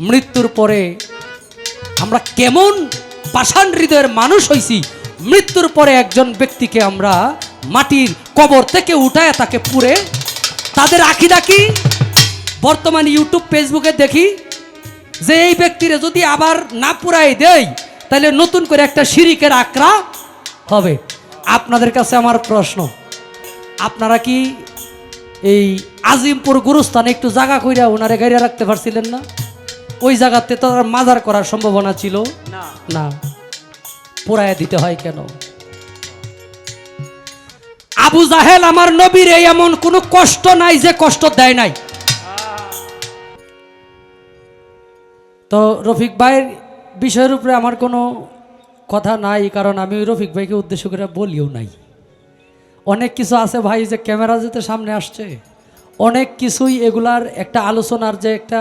মৃত্যুর পরে আমরা কেমন পাষাণ হৃদয়ের মানুষ হইছি, মৃত্যুর পরে একজন ব্যক্তিকে আমরা মাটির কবর থেকে উঠায় তাকে পুড়ে তাদের আঁকি কি? বর্তমান ইউটিউব, ফেসবুকে দেখি যে এই ব্যক্তিরে যদি আবার না পুরাই দেয়, তাহলে নতুন করে একটা শিরিকের আক্রা হবে। আপনাদের কাছে আমার প্রশ্ন, আপনারা কি এই আজিমপুর গুরুস্থানে একটু জায়গা কইরা ওনারে গাড়িয়া রাখতে পারছিলেন না? ওই জায়গাতে তো আর মাজার করার সম্ভাবনা ছিল? না। পোড়ায় দিতে হয় কেন? আবু জাহেল আমার নবীর এই এমন কোনো কষ্ট নাই যে কষ্ট দেয় নাই। তো রফিক ভাইয়ের বিষয়ের উপরে আমার কোনো কথা নাই কারণ আমি রফিক ভাইকে উদ্দেশ্য করে বলিও নাই। অনেক কিছু আছে ভাই যে ক্যামেরা যেতে সামনে আসছে। অনেক কিছুই এগুলার একটা আলোচনার যে একটা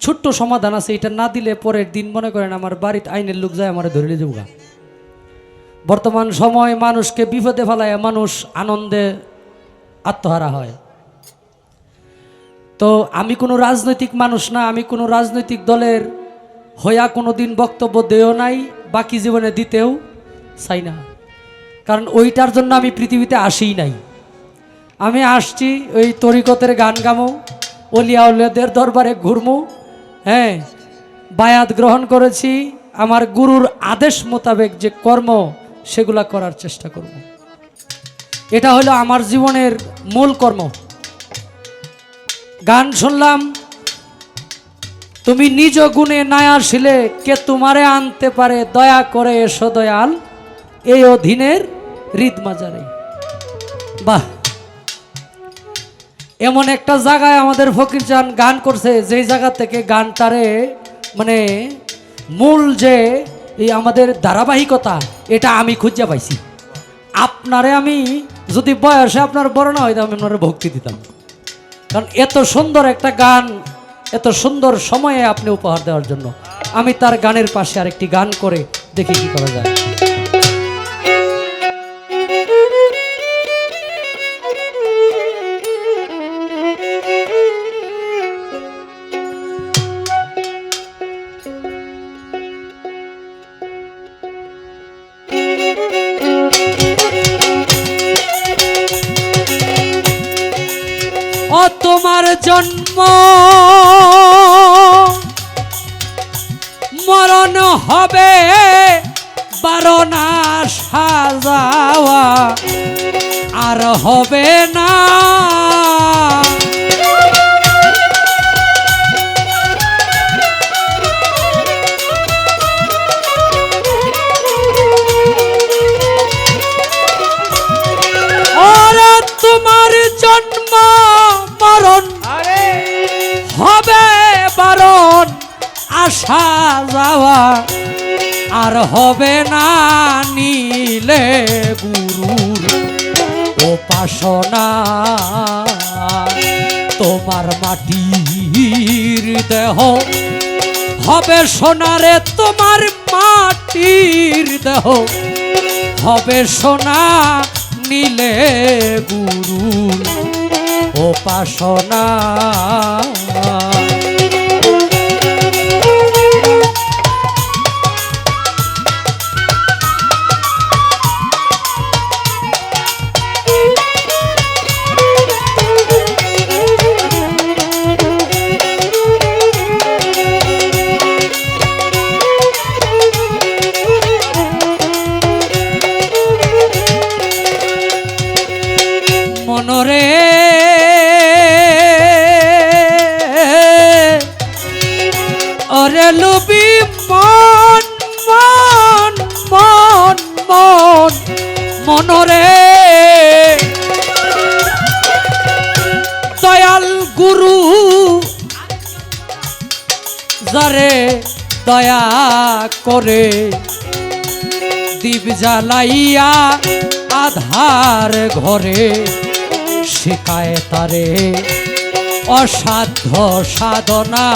ছোট্ট সমাধান আছে, এটা না দিলে পরের দিন মনে করেন আমার বাড়িতে আইনের লোক যায় আমার ধরে যাবগা বর্তমান সময় মানুষকে বিপদে ফেলায় মানুষ আনন্দে আত্মহারা হয়। তো আমি কোনো রাজনৈতিক মানুষ না, আমি কোনো রাজনৈতিক দলের হইয়া কোনো দিন বক্তব্য দেও নাই, বাকি জীবনে দিতেও চাই না। কারণ ওইটার জন্য আমি পৃথিবীতে আসিই নাই। আমি আসছি, ওই তরিকতের গান গামো, অলিয়া দরবারে ঘুরমু হ্যাঁ বায়াত গ্রহণ করেছি, আমার গুরুর আদেশ মোতাবেক যে কর্ম, সেগুলা করার চেষ্টা করব। এটা হলো আমার জীবনের মূল কর্ম। গান শুনলাম, তুমি নিজ গুণে না আসিলে কে তোমারে আনতে পারে দয়া করে এসো দয়াল, এই অধীনের হৃদ মাজারে বাহ! এমন একটা জায়গায় আমাদের ফকির চান গান করছে, যেই জায়গা থেকে গানটারে মানে মূল যে এই আমাদের ধারাবাহিকতা, এটা আমি খুঁজে পাইছি। আপনারে আমি যদি বয়সে আপনার বড় না হইতাম, আমি আপনার ভক্তি দিতাম। কারণ এত সুন্দর একটা গান, এত সুন্দর সময়ে আপনি উপহার দেওয়ার জন্য। আমি তার গানের পাশে আরেকটি গান করে দেখি কি করা যায়। যাওয়া আর হবে না নিলে গুরুর উপাসনা। তোমার মাটির দেহ হবে সোনারে, তোমার মাটির দেহ হবে সোনা নিলে গুরুর উপাসনা। দয়া করে দীপ জ্বালাইয়া আধার ঘরে শেখায় তারে অসাধ্য সাধনা।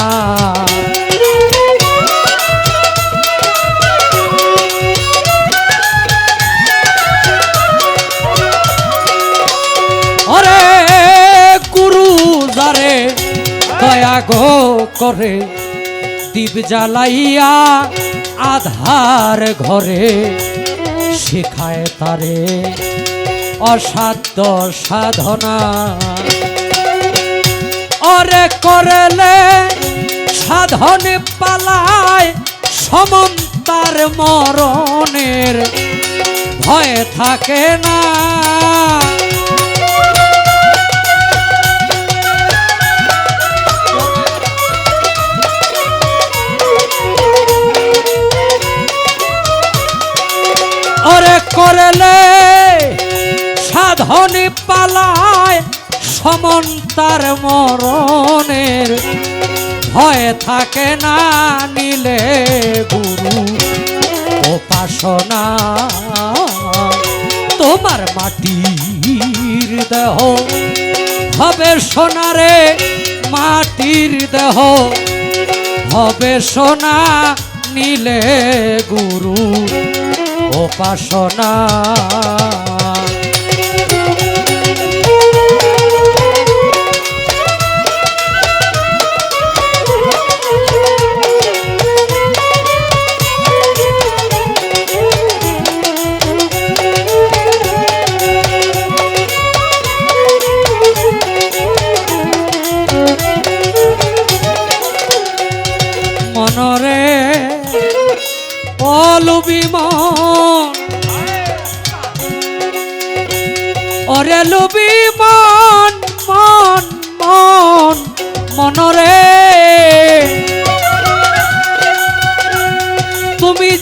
দয়া গো করে দীপ জ্বালাইয়া আধার ঘরে শেখায় তারে অসাধ্য সাধনা। অরে করলে সাধনে পালায় সমন্তার মরণের ভয় থাকে না। করলে সাধনে পালায় সমন্তার মরণের ভয় থাকে না নিলে গুরু উপাসনা। তোমার মাটির দেহ হবে সোনারে, মাটির দেহ হবে সোনা নিলে গুরু। উপাসনা।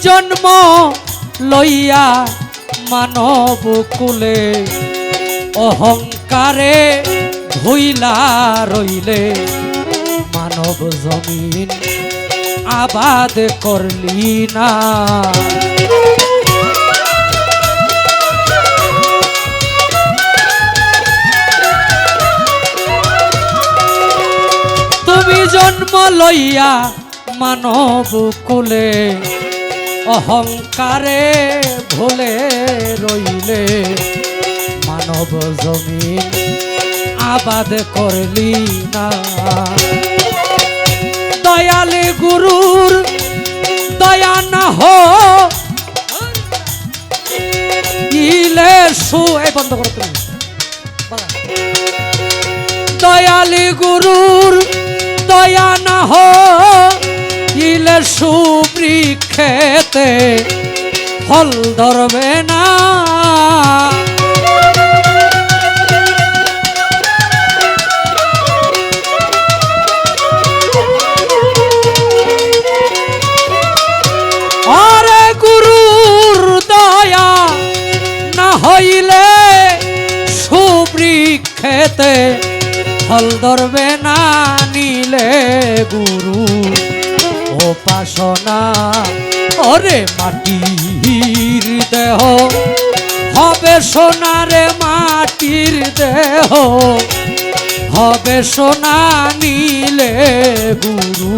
জন্ম লইয়া মানব কুলে, অহংকারে ভুইলা রইলে। মানব জমিন আবাদ করলি না। তুমি জন্ম লইয়া মানব কুলে অহংকারে ভুলে রইলে মানব জমিন আবাদ করলি না। দয়ালে গুরুর দয়া না হো। ইলে সু, এই বন্ধ করো তুমি। দয়ালি গুরুর দয়া না হো। ইলে সুবৃক্ষেতে ফল ধরবে না। সুবৃক্ষেতে ফল ধরবে না নিলে গুরু। উপাসনা। ওরে মাটির দেহ হবে সোনারে মাটির দেহ হবে সোনা নিলে গুরু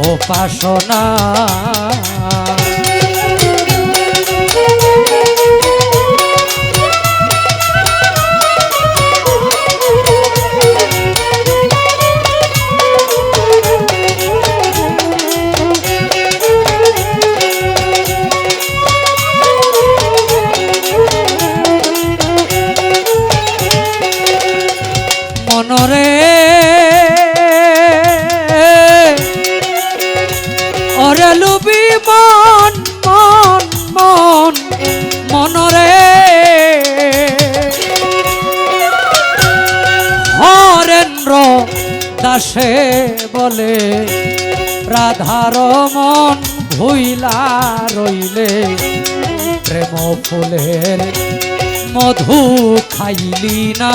ও মনরে রাধার মন ভুইলা রইলে প্রেম ফুলের মধু খাইলি না।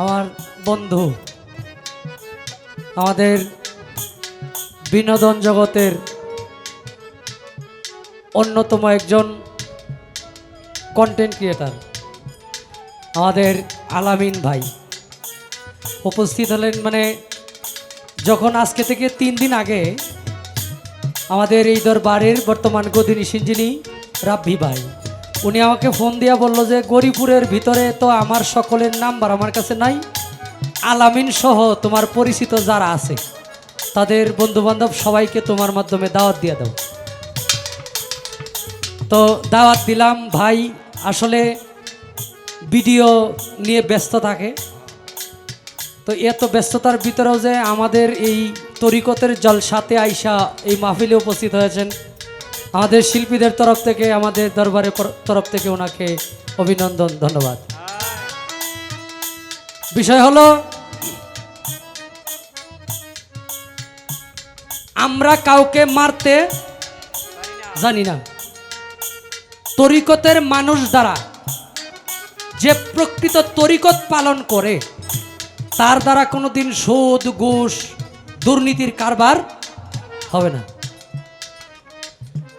আমার বন্ধু আমাদের বিনোদন জগতের অন্যতম একজন কন্টেন্ট ক্রিয়েটার আমাদের আলামিন ভাই। উপস্থিত হলেন মানে যখন আজকে থেকে তিন দিন আগে আমাদের এই দরবারের বর্তমান গদিনী সিঞ্জিনী রাব্বি ভাই, উনি আমাকে ফোন দিয়া বলল যে, গরিপুরের ভিতরে তো আমার সকলের নাম্বার আমার কাছে নাই, আলামিন সহ তোমার পরিচিত যারা আছে, তাদের বন্ধুবান্ধব সবাইকে তোমার মাধ্যমে দাওয়াত দিয়ে দাও। তো দাওয়াত দিলাম, ভাই আসলে ভিডিও নিয়ে ব্যস্ত থাকে। তো এত ব্যস্ততার ভিতরেও যে আমাদের এই তরিকতের জলসাতে আইসা এই মাহফিলে উপস্থিত হয়েছেন। আমাদের শিল্পীদের তরফ থেকে, আমাদের দরবারের তরফ থেকে ওনাকে অভিনন্দন, ধন্যবাদ। বিষয় হলো, আমরা কাউকে মারতে জানি না। তরিকতের মানুষ দ্বারা যে প্রকৃত তরিকত পালন করে, তার দ্বারা কোনোদিন সুদ, ঘুষ, দুর্নীতির কারবার হবে না।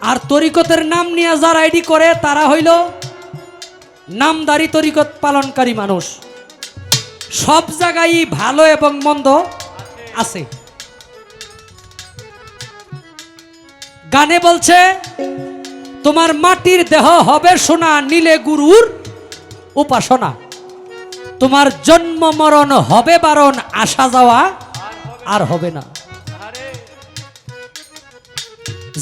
আর তরিকতের নাম নিয়ে যারা আইডি করে, তারা হইল নামদারি তরিকত পালনকারী মানুষ। সব জায়গায় ভালো এবং মন্দ আছে। গানে বলছে তোমার মাটির দেহ হবে সোনা, নীলে গুরুর উপাসনা। তোমার জন্ম মরণ হবে বারণ, আসা যাওয়া আর হবে না।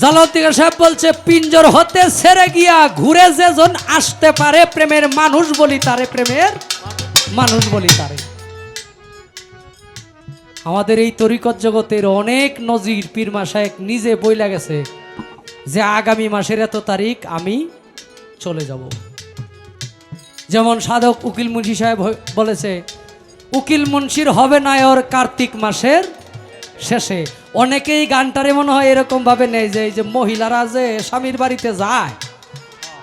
জালাউদ্দিন সাহেব বলছে, পিঞ্জর হতে ছেড়ে গিয়া ঘুরে যেজন আসতে পারে, প্রেমের মানুষ বলি তারে, প্রেমের মানুষ বলি তারে। আমাদের এই তরিকত জগতের অনেক নজির পীর মাসায়েক নিজে বইলা গেছে। যে আগামী মাসের এত তারিখ আমি চলে যাব। যেমন সাধক উকিল মুন্সি সাহেব বলেছে, উকিল মুন্সির হবে না ওর কার্তিক মাসের শেষে। অনেকেই গানটারে মনে হয় এরকম ভাবে নেয় যে এই যে মহিলারা যে স্বামীর বাড়িতে যায়,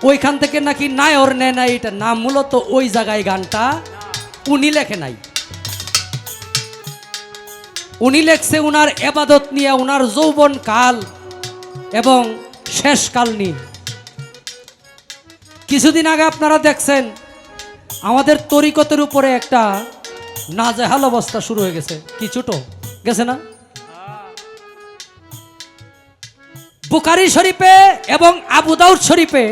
ওইখান থেকে নাকি নায়র নেয় না এটা না, মূলত ওই জায়গায় গানটা উনি লেখে নাই। উনি লেখছে উনার এবাদত নিয়ে, উনার যৌবন কাল এবং শেষকাল নিয়ে। কিছুদিন আগে আপনারা দেখছেন, আমাদের তরিকতের উপরে একটা নাজেহাল অবস্থা শুরু হয়ে গেছে। কি গেছে না? বুকারি শরীফে এবং আবু দাউদ শরীফে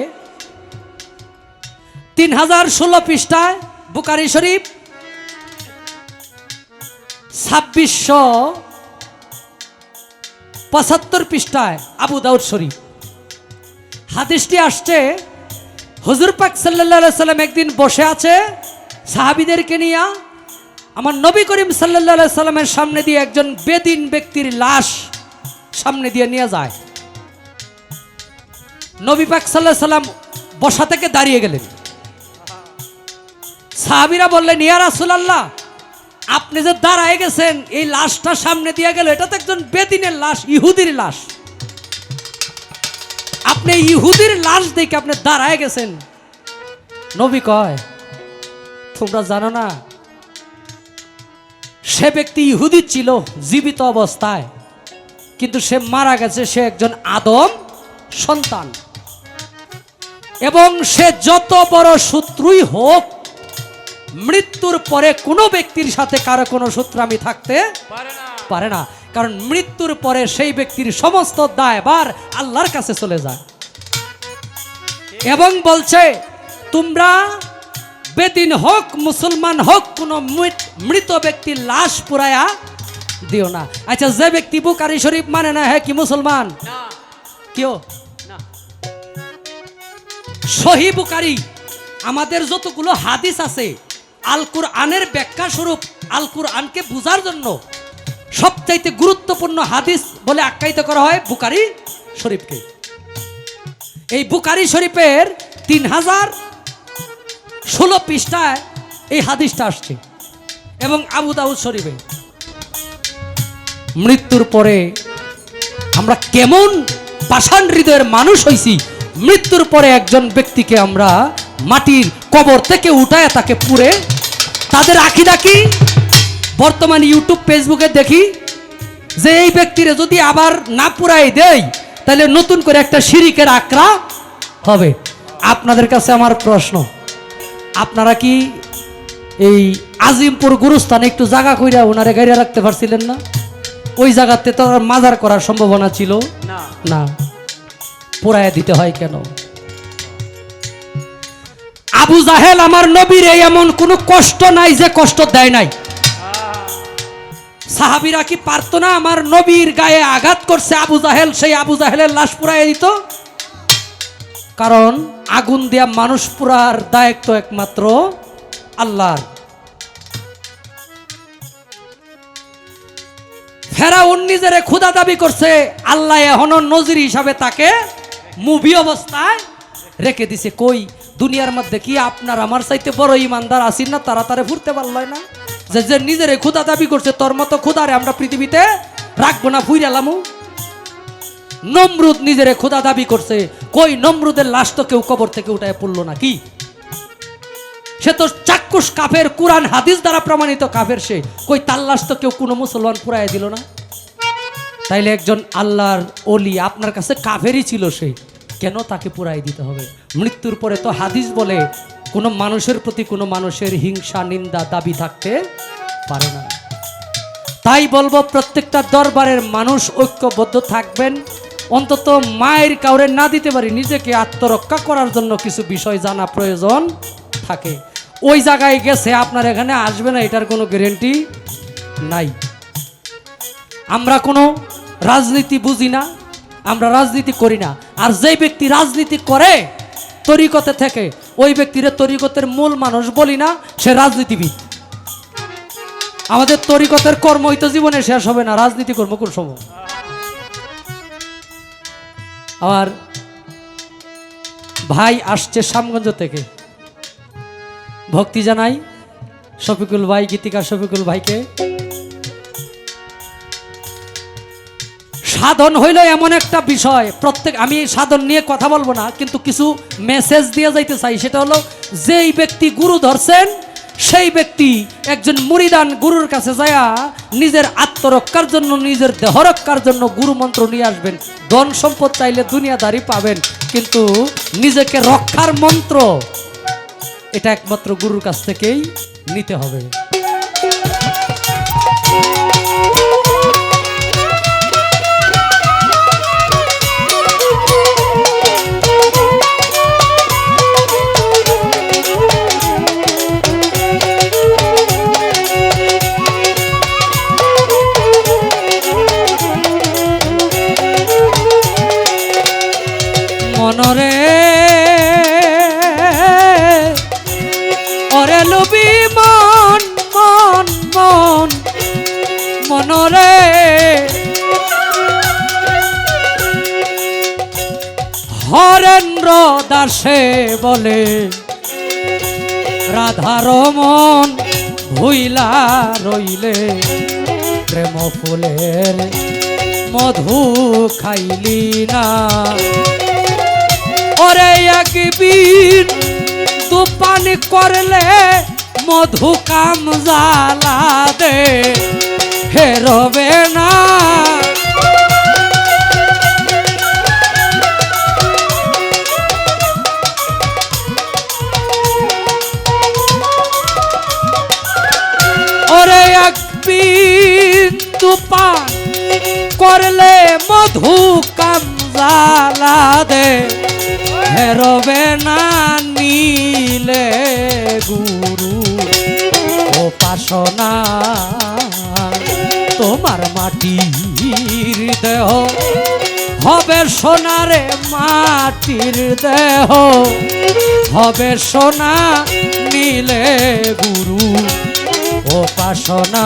তিন হাজার ষোলো পৃষ্ঠায় বুকারি শরীফ ছাব্বিশশো পঁচাত্তর পৃষ্ঠায় আবু দাউদ শরীফ। হাদিসটি আসছে, হুজুর পাক সাল্লাহ সাল্লাম একদিন বসে আছে সাহাবিদেরকে নিয়ে। আমার নবী করিম সাল্লাহ সাল্লামের সামনে দিয়ে একজন বেদিন ব্যক্তির লাশ সামনে দিয়ে নিয়ে যায়। নবী পাক সাল্লাহ সাল্লাম বসা থেকে দাঁড়িয়ে গেলেন। সাহাবিরা বললেন, ইয়া রাসূলুল্লাহ, আপনি যে দাঁড়ায় গেছেন, এই লাশটা সামনে দিয়ে গেল, এটা তো একজন বেদিনের লাশ, ইহুদির লাশ। আপনি ইহুদির লাশ দেখে আপনি দাঁড়ায় গেছেন। নবী কয় তোমরা জানো না সে ব্যক্তি ইহুদি ছিল জীবিত অবস্থায় কিন্তু সে মারা গেছে সে একজন আদম সন্তান। এবং সে যত বড় শত্রুই হোক মৃত্যুর পরে কোনো ব্যক্তির সাথে কারও কোনো সূত্রামি থাকতে পারে না। কারণ মৃত্যুর পরে সেই ব্যক্তির সমস্ত দায়বার আল্লাহর কাছে চলে যায়। এবং বলছে তোমরা বেদিন হোক মুসলমান হোক কোনো মৃত- মৃত ব্যক্তির লাশ পুরায়া দিও না। আচ্ছা যে ব্যক্তি বুকারি শরীফ মানে না হ্যাঁ কি মুসলমান? কেউ সহি বুকারি আমাদের যতগুলো হাদিস আছে আলকুর আনের ব্যাখ্যা স্বরূপ আলকুর আনকে বোঝার জন্য সবচাইতে গুরুত্বপূর্ণ হাদিস বলে আখ্যায়িত করা হয় বুকারি শরীফকে। এই বুকারি শরীফের তিন হাজার ষোলো পৃষ্ঠায় এই হাদিসটা আসছে এবং আবু দাউদ শরীফে। মৃত্যুর পরে আমরা কেমন পাষাণ হৃদয়ের মানুষ হইছি, মৃত্যুর পরে একজন ব্যক্তিকে আমরা মাটির কবর থেকে উঠায় তাকে পুরে, তাদের আঁকিদা কি? বর্তমান ইউটিউব ফেসবুকে দেখি যে এই ব্যক্তিরে যদি আবার না পুরাই দেয় তাহলে নতুন করে একটা শিরিকের আক্রা হবে। আপনাদের কাছে আমার প্রশ্ন আপনারা কি এই আজিমপুর গুরুস্থানে একটু জায়গা কইরা ওনারে গাড়িয়া রাখতে পারছিলেন না? ওই জায়গাতে তো মাজার করার সম্ভাবনা ছিল? না। পোড়ায় দিতে হয় কেন? আবু জাহেল আমার নবীর এই এমন কোনো কষ্ট নাই যে কষ্ট দেয় নাই। সাহাবিরা কি পারতো না আমার নবীর গায়ে আঘাত করছে? আবু জাহেল, সেই আবু জাহেলের লাশ পুরাই দিত? কারণ আগুন দিয়া মানুষ পুরার দায়িত্ব একমাত্র আল্লাহর। ফেরাউন নিজেরে ক্ষুদা দাবি করছে, আল্লাহ এখনও নজির হিসাবে তাকে মুভি অবস্থায় রেখে দিছে। কই, দুনিয়ার মধ্যে কি আপনার আমার চাইতে বড় ইমানদার আসিন না? তারা তারে ফুরতে পারল না। যে যে নিজেরে ক্ষুদা দাবি করছে, তোর মতো ক্ষুদারে আমরা পৃথিবীতে রাখব না ফুইরালামু নমরুদ নিজেরে ক্ষুদা দাবি করছে, কই নমরুদের লাশ তো কেউ কবর থেকে উঠায় পড়ল না, কি? সে তো চাক্ষুষ কাফের, কোরআন, হাদিস দ্বারা প্রমাণিত কাফের সে। কই তার লাশ তো কেউ কোনো মুসলমান পুরাই দিল না? তাইলে একজন আল্লাহর অলি আপনার কাছে কাফেরই ছিল সে, কেন তাকে পুরাই দিতে হবে? মৃত্যুর পরে তো হাদিস বলে কোনো মানুষের প্রতি কোনো মানুষের হিংসা, নিন্দা, দাবি থাকতে পারে না। তাই বলব, প্রত্যেকটা দরবারের মানুষ ঐক্যবদ্ধ থাকবেন। অন্তত মায়ের কাউরে না দিতে পারি, নিজেকে আত্মরক্ষা করার জন্য কিছু বিষয় জানা প্রয়োজন থাকে। ওই জায়গায় গেছে, আপনার এখানে আসবে না, এটার কোনো গ্যারেন্টি নাই। আমরা কোনো রাজনীতি বুঝি না, আমরা রাজনীতি করি না। আর যেই ব্যক্তি রাজনীতি করে, তরিকতে থেকে ওই ব্যক্তির তরিকতের মূল মানুষ বলি না, সে রাজনীতিবিদ। আমাদের তরিকতের কর্মই তো জীবনে শেষ হবে না, রাজনীতি কর্ম কোন সময় আমার ভাই আসছে শ্যামগঞ্জ থেকে। ভক্তি জানাই শফিকুল ভাই, গীতিকার শফিকুল ভাইকে। সাধন হইল এমন একটা বিষয়। প্রত্যেক আমি সাধন নিয়ে কথা বলব না, কিন্তু কিছু মেসেজ দিয়ে যাইতে চাই। সেটা হলো, যেই ব্যক্তি গুরু ধরছেন, সেই ব্যক্তি একজন মুরিদান গুরুর কাছে যায়া নিজের আত্মরক্ষার জন্য, নিজের দেহরক্ষার জন্য গুরু মন্ত্র নিয়ে আসবেন। ধন সম্পদ চাইলে দুনিয়াদারি পাবেন, কিন্তু নিজেকে রক্ষার মন্ত্র, এটা একমাত্র গুরুর কাছ থেকেই নিতে হবে। মনরে। হরেন্দ্র দাসে বলে, রাধার মন ভুইলা রইলে, প্রেম ফুলের মধু খাইলি না। ওরে একবিন তুপান করলে মধু কাম জ্বালা দে হেরবে না। ওরে একবিন তুপান করলে মধু কাম জ্বালা দে। হেরবে না নীলে গুরু ও পাশনা। তোমার মাটির দেহ। হবে সোনারে মাটির দেহ। হবে সোনা নীলে গুরু। ও পাশনা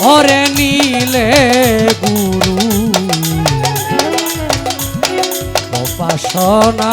ওরে নীলে গুরু। উপাসনা